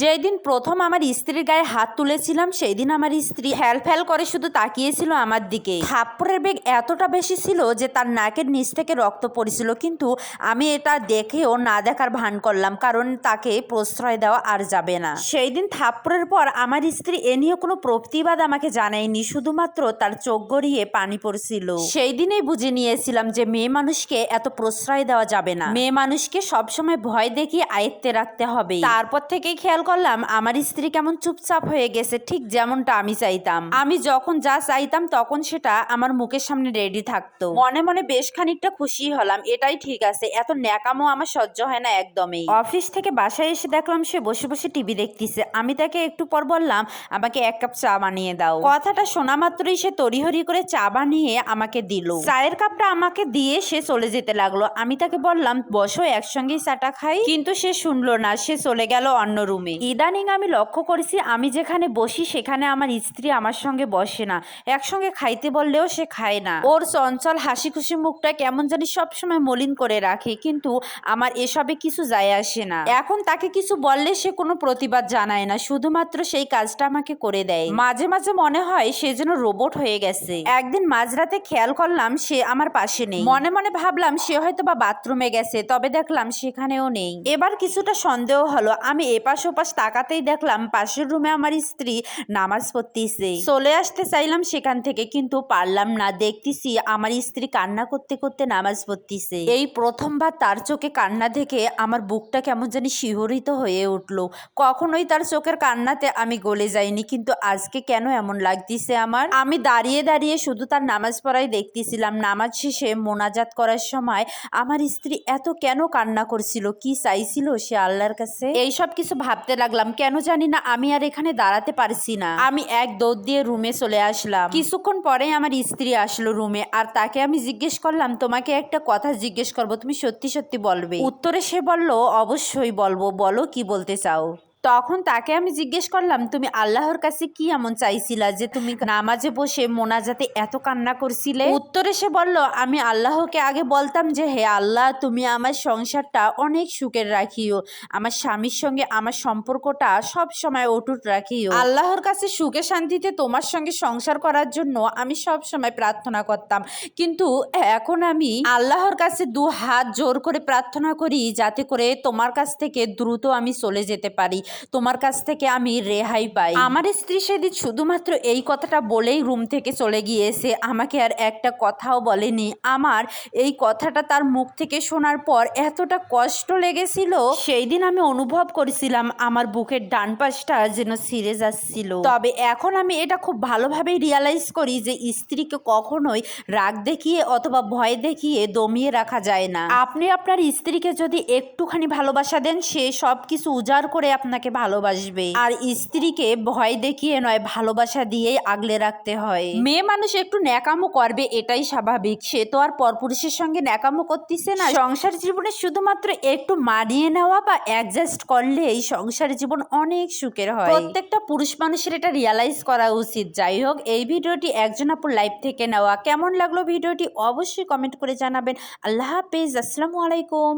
যেদিন প্রথম আমার স্ত্রীর গায়ে হাত তুলেছিলাম সেই দিন আমার স্ত্রী ফ্যাল ফ্যাল করে শুধু তাকিয়েছিল আমার দিকে। থাপ্পড়ের বেগ এতটা বেশি ছিল যে তার নাকের নিচ থেকে রক্ত পড়েছিল, কিন্তু আমি এটা দেখেও না দেখার ভান করলাম, কারণ তাকে প্রশ্রয় দেওয়া আর যাবে না। সেই দিন থাপ্পড়ের পর আমার স্ত্রী এ নিয়ে কোনো প্রতিবাদ আমাকে জানায়নি, শুধুমাত্র তার চোখ গড়িয়ে পানি পড়ছিল। সেই দিনেই বুঝে নিয়েছিলাম যে মেয়ে মানুষকে এত প্রশ্রয় দেওয়া যাবে না। মেয়ে মানুষকে সবসময় ভয় দেখিয়ে আয়ত্তে রাখতে হবে। তারপর থেকেই খেয়াল করলাম, আমার স্ত্রী কেমন চুপচাপ হয়ে গেছে, ঠিক যেমনটা আমি চাইতাম। আমি যখন যা চাইতাম তখন সেটা আমার মুখের সামনে রেডি থাকতো। মনে মনে বেশ খানিকটা খুশি হলাম, এটাই ঠিক আছে, এত ন্যাকামো আমার সহ্য হয় না একদমই। অফিস থেকে বাসায় এসে দেখলাম সে বসে বসে টিভি দেখতেছে, আমি তাকে একটু পর বললাম, আমাকে এক কাপ চা বানিয়ে দাও। কথাটা শোনা মাত্রই সে তড়িহড়ি করে চা বানিয়ে আমাকে দিল। চায়ের কাপটা আমাকে দিয়ে সে চলে যেতে লাগল, আমি তাকে বললাম, বসো, একসঙ্গেই চাটা খাই। কিন্তু সে শুনলো না, সে চলে গেল অন্য রুমে ইদানিং আমি লক্ষ্য করেছি, আমি যেখানে বসি সেখানে আমার স্ত্রী আমার সঙ্গে বসে না। একসঙ্গে খাইতে বললেও সে খায় না। ওর চঞ্চল হাসি খুশি মুখটা কেমন জানি সবসময় মলিন করে রাখে, কিন্তু আমার এসবে কিছু যায় আসে না। এখন তাকে কিছু বললে সে কোনো প্রতিবাদ জানায় না, শুধুমাত্র সেই কাজটা আমাকে করে দেয়। মাঝে মাঝে মনে হয় সে যেন রোবট হয়ে গেছে। একদিন মাঝরাতে খেয়াল করলাম সে আমার পাশে নেই। মনে মনে ভাবলাম সে হয়তো বা বাথরুমে গেছে, তবে দেখলাম সেখানেও নেই। এবার কিছুটা সন্দেহ হলো, আমি এপাশ ওপাশ তাকাতেই দেখলাম পাশের রুমে আমার স্ত্রী নামাজ পড়তেছে। চলে আসতে চাইলাম সেখান থেকে, কিন্তু পারলাম না। দেখতেছি আমার স্ত্রী কান্না করতে করতে নামাজ পড়তেছে। এই প্রথমবার তার চোখে কান্না দেখে আমার বুকটা কেমন জানি শিহরিত হয়ে উঠল। কখনোই তার চোখের কান্নাতে আমি গলে যাইনি, কিন্তু আজকে কেন এমন লাগতেছে আমার? আমি দাঁড়িয়ে দাঁড়িয়ে শুধু তার নামাজ পড়াই দেখতেছিলাম। নামাজ শেষে মোনাজাত করার সময় আমার স্ত্রী এত কেন কান্না করছিল? কি চাইছিল সে আল্লাহর কাছে? এইসব কিছু ভাবতে লাগলাম, কেন জানি না আমি আর এখানে দাঁড়াতে পারছি না। আমি এক দৌড় দিয়ে রুমে চলে আসলাম। কিছুক্ষণ পরে আমার স্ত্রী আসলো রুমে, আর তাকে আমি জিজ্ঞেস করলাম, তোমাকে একটা কথা জিজ্ঞেস করব, তুমি সত্যি সত্যি বলবে? উত্তরে সে বলল, অবশ্যই বলব, বলো কি বলতে চাও? তখন তাকে আমি জিজ্ঞেস করলাম, তুমি আল্লাহর কাছে কি এমন চাইছিলা যে তুমি নামাজে বসে মোনাজাতে এত কান্না করছিলে? উত্তরে সে বলল, আমি আল্লাহকে আগে বলতাম যে, হে আল্লাহ, তুমি আমার সংসারটা অনেক সুখের রাখিও। আমার স্বামীর সঙ্গে আমার সম্পর্কটা সব সময় অটুট রাখিও। আল্লাহর কাছে সুখে শান্তিতে তোমার সঙ্গে সংসার করার জন্য আমি সব সময় প্রার্থনা করতাম। কিন্তু এখন আমি আল্লাহর কাছে দু হাত জোর করে প্রার্থনা করি, যাতে করে তোমার কাছ থেকে দ্রুত আমি চলে যেতে পারি। তোমার কাছ থেকে আমি রেহাই পাই। আমার স্ত্রী সেদিন শুধুমাত্র এই কথাটা বলেই রুম থেকে চলে গিয়েছে। আমাকে আর একটা কথাও বলেনি। আমার এই কথাটা তার মুখ থেকে শোনার পর এতটা কষ্ট লেগেছিল। সেই দিন আমি অনুভব করেছিলাম আমার বুকের ডান পাশটা যেন ছিঁড়ে যাচ্ছিল। তবে এখন আমি এটা খুব ভালোভাবেই রিয়ালাইজ করি যে স্ত্রীকে কখনোই রাগ দেখিয়ে অথবা ভয় দেখিয়ে দমিয়ে রাখা যায় না। আপনি আপনার স্ত্রীকে যদি একটুখানি ভালোবাসা দেন সে সব কিছু উজাড় করে আপনাকে ভালোবাসবে। আর স্ত্রীকে ভয় দেখিয়ে নয়, ভালোবাসা দিয়েই আগলে রাখতে হয়। মেয়ে মানুষ একটু ন্যাকামো করবে, এটাই স্বাভাবিক। সে তো আর পরপুরুষের সঙ্গে ন্যাকামো করতেছে না। সংসার জীবনে শুধুমাত্র একটু মানিয়ে নেওয়া বা অ্যাডজাস্ট করলেই সংসার জীবন অনেক সুখের হয়। প্রত্যেকটা পুরুষ মানুষের এটা রিয়ালাইজ করা উচিত। যাই হোক, এই ভিডিওটি একজন আপুর লাইফ থেকে নেওয়া। কেমন লাগল ভিডিওটি অবশ্যই কমেন্ট করে জানাবেন। আল্লাহ হাফেজ, আসসালামু আলাইকুম।